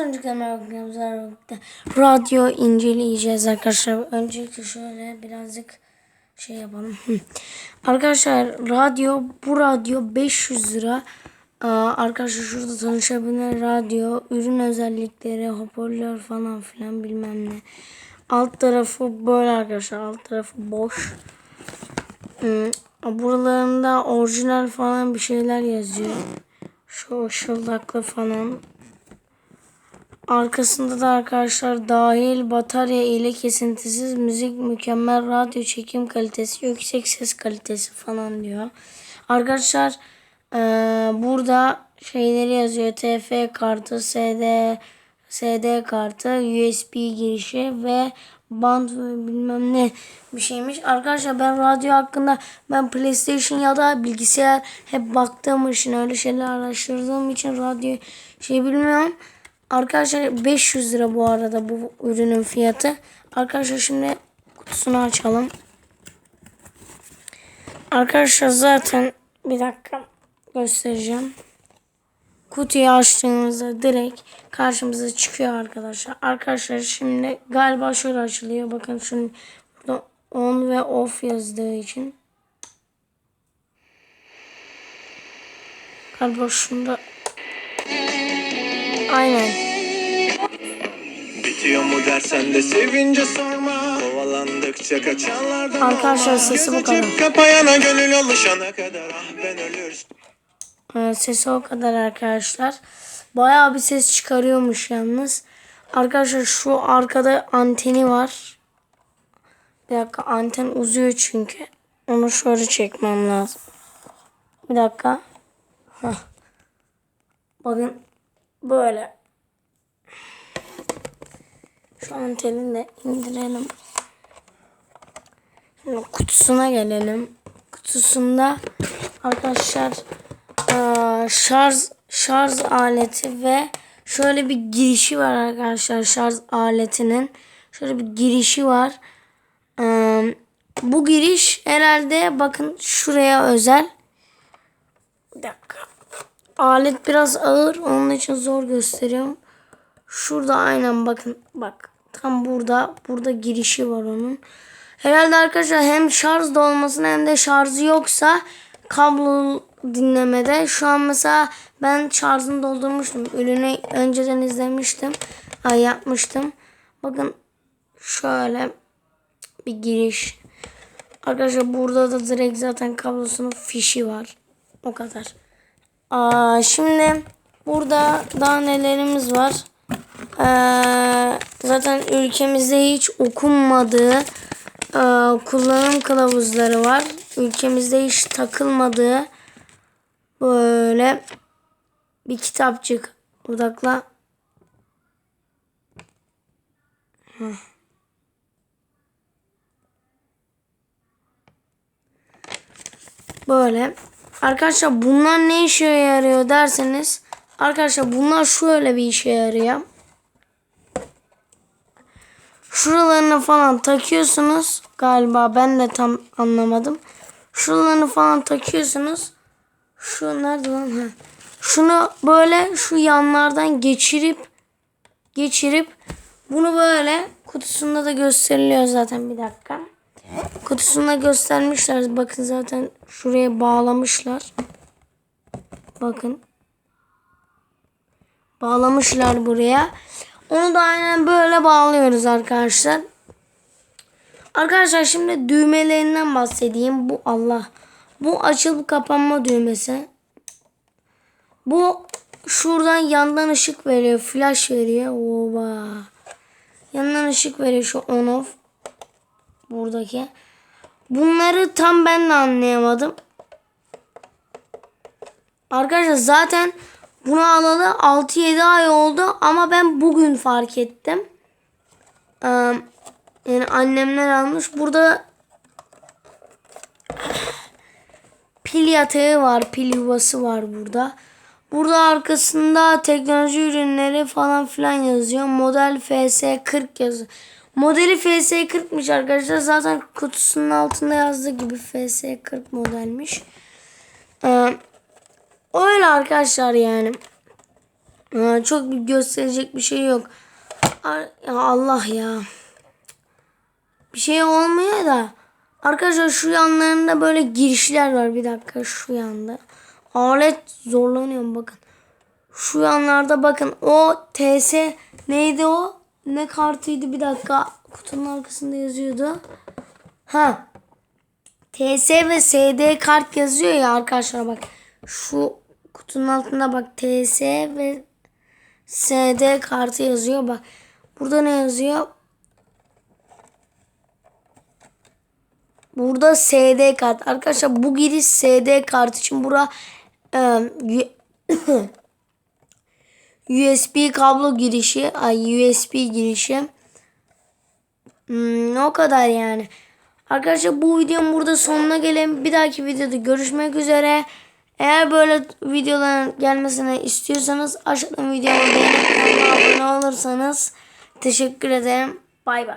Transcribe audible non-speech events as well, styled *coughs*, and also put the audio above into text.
Öncelikle merhaba Radyo inceleyeceğiz arkadaşlar. Öncelikle şöyle birazcık şey yapalım. Arkadaşlar radyo bu radyo 500 lira. Aa, arkadaşlar şurada tanışabilir radyo, ürün özellikleri, hoparlör falan filan bilmem ne. Alt tarafı böyle arkadaşlar. Alt tarafı boş. Hı. Buralarında orijinal falan bir şeyler yazıyor. Şu ışıldaklı falan. Arkasında da arkadaşlar dahil batarya ile kesintisiz müzik, mükemmel radyo çekim kalitesi, yüksek ses kalitesi falan diyor. Arkadaşlar eee, burada şeyleri yazıyor. TF kartı, SD, SD kartı, USB girişi ve band bilmem ne bir şeymiş. Arkadaşlar ben radyo hakkında ben PlayStation ya da bilgisayar hep baktığım için öyle şeyler araştırdığım için radyo şey bilmiyorum. Arkadaşlar 500 lira bu arada bu ürünün fiyatı. Arkadaşlar şimdi kutusunu açalım. Arkadaşlar zaten bir dakika göstereceğim. Kutuyu açtığımızda direkt karşımıza çıkıyor arkadaşlar. Arkadaşlar şimdi galiba şöyle açılıyor. Bakın şunun burada on ve off yazdığı için. Galiba şunda Aynen. Bitiyor mu dersen de sevince sorma Kovalandıkça kaçanlardan Arkadaşlar sesi bu kadar. kapayana gönül alışana kadar Ah ben ölürsün Ee, Sesi o kadar arkadaşlar. Bayağı bir ses çıkarıyormuş yalnız. Arkadaşlar şu arkada anteni var. Bir dakika anten uzuyor çünkü. Onu şöyle çekmem lazım. Bir dakika. Hah. Bakın böyle. Şu anteni de indirelim. Şimdi kutusuna gelelim. Kutusunda arkadaşlar şarj şarj aleti ve şöyle bir girişi var arkadaşlar şarj aletinin. Şöyle bir girişi var. Bu giriş herhalde bakın şuraya özel. Bir dakika. Alet biraz ağır. Onun için zor gösteriyorum. Şurada aynen bakın. Bak. Tam burada. Burada girişi var onun. Herhalde arkadaşlar hem şarj da olmasın hem de şarjı yoksa kablo dinlemede. Şu an mesela ben şarjını doldurmuştum. Ürünü önceden izlemiştim. Ay yapmıştım. Bakın şöyle bir giriş. Arkadaşlar burada da direkt zaten kablosunun fişi var. O kadar. Aa, şimdi burada daha nelerimiz var? Ee, zaten ülkemizde hiç okunmadığı e, kullanım kılavuzları var. Ülkemizde hiç takılmadığı böyle bir kitapçık. Odakla. Heh. Böyle. Arkadaşlar bunlar ne işe yarıyor derseniz arkadaşlar bunlar şöyle bir işe yarıyor. Şuralarını falan takıyorsunuz. Galiba ben de tam anlamadım. Şuralarını falan takıyorsunuz. Şu nerede lan? Ha. Şunu böyle şu yanlardan geçirip geçirip bunu böyle kutusunda da gösteriliyor zaten bir dakika. Kutusunda göstermişler. Bakın zaten şuraya bağlamışlar. Bakın. Bağlamışlar buraya. Onu da aynen böyle bağlıyoruz arkadaşlar. Arkadaşlar şimdi düğmelerinden bahsedeyim. Bu Allah. Bu açılıp kapanma düğmesi. Bu şuradan yandan ışık veriyor. Flash veriyor. Oba. Yandan ışık veriyor şu on off. Buradaki. Bunları tam ben de anlayamadım. Arkadaşlar zaten bunu alalı 6-7 ay oldu ama ben bugün fark ettim. Ee, yani annemler almış. Burada pil yatağı var. Pil yuvası var burada. Burada arkasında teknoloji ürünleri falan filan yazıyor. Model FS40 yazıyor. Modeli FS40'mış arkadaşlar. Zaten kutusunun altında yazdığı gibi FS40 modelmiş. Ee, öyle arkadaşlar yani. Ee, çok bir gösterecek bir şey yok. Ar- ya Allah ya. Bir şey olmuyor da. Arkadaşlar şu yanlarında böyle girişler var. Bir dakika şu yanda. Alet zorlanıyorum bakın. Şu yanlarda bakın. O TS neydi o? Ne kartıydı bir dakika. Kutunun arkasında yazıyordu. Ha. TS ve SD kart yazıyor ya arkadaşlar bak. Şu kutunun altında bak TS ve SD kartı yazıyor bak. Burada ne yazıyor? Burada SD kart. Arkadaşlar bu giriş SD kart için bura e, *coughs* USB kablo girişi, ay USB girişi. Hmm, o kadar yani. Arkadaşlar bu videonun burada sonuna gelelim. Bir dahaki videoda görüşmek üzere. Eğer böyle videoların gelmesini istiyorsanız aşağıdan videomu beğenip abone olursanız teşekkür ederim. Bay bay.